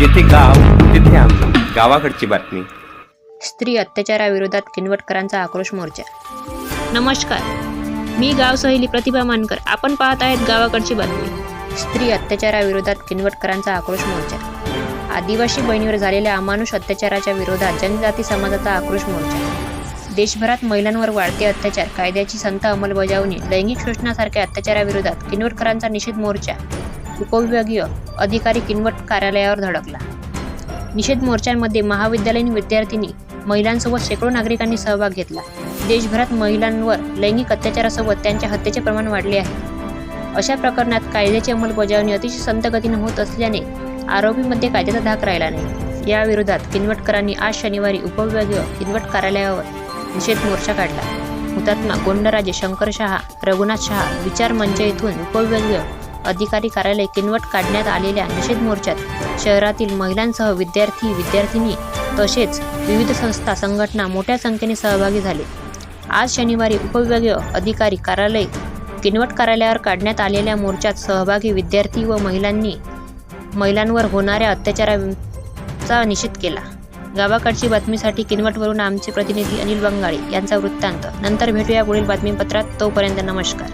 गाव तिथे आम्ही गावाकडची बातमी. स्त्री अत्याचाराविरोधात किनवटकरांचा आक्रोश मोर्चा. नमस्कार. मी गाव सहेली प्रतिभा मानकर. आपण पाहत आहेत गावाकडची बातमी. स्त्री अत्याचाराविरोधात किनवटकरांचा आक्रोश मोर्चा. आदिवासी बहिणीवर झालेल्या अमानुष अत्याचाराच्या विरोधात जनजाती समाजाचा आक्रोश मोर्चा. देशभरात महिलांवर वाढते अत्याचार. कायद्याची संत अंमलबजावणी लैंगिक शोषणासारख्या अत्याचाराविरोधात किनवटकरांचा निषेध मोर्चा. उपविभागीय अधिकारी किनवट कार्यालयावर धडकला. निषेध मोर्चांमध्ये महाविद्यालयीन विद्यार्थिनी महिलांसोबत शेकडो नागरिकांनी सहभाग घेतला. देशभरात महिलांवर लैंगिक अत्याचारासोबत त्यांच्या हत्येचे प्रमाण वाढले आहे. अशा प्रकरणात कायद्याची अंमलबजावणी अतिशय संत गतीने होत असल्याने आरोपीमध्ये कायद्याचा धाक राहिला नाही. या विरोधात किनवटकरांनी आज शनिवारी उपविभागीय किनवट कार्यालयावर निषेध मोर्चा काढला. हुतात्मा गोंडराजे शंकर शहा रघुनाथ शहा विचार मंच येथून उपविभागीय अधिकारी कार्यालय किनवट काढण्यात आलेल्या निषेध मोर्चात शहरातील महिलांसह विद्यार्थी विद्यार्थिनी तसेच विविध संस्था संघटना मोठ्या संख्येने सहभागी झाले. आज शनिवारी उपविभागीय अधिकारी कार्यालय किनवट कार्यालयावर काढण्यात आलेल्या मोर्चात सहभागी विद्यार्थी व महिलांनी महिलांवर होणाऱ्या अत्याचाराचा निषेध केला. गावाकडची बातमीसाठी किनवटवरून आमचे प्रतिनिधी अनिल बंगाळे यांचा वृत्तांत. नंतर भेटूया पुढील बातमीपत्रात. तोपर्यंत नमस्कार.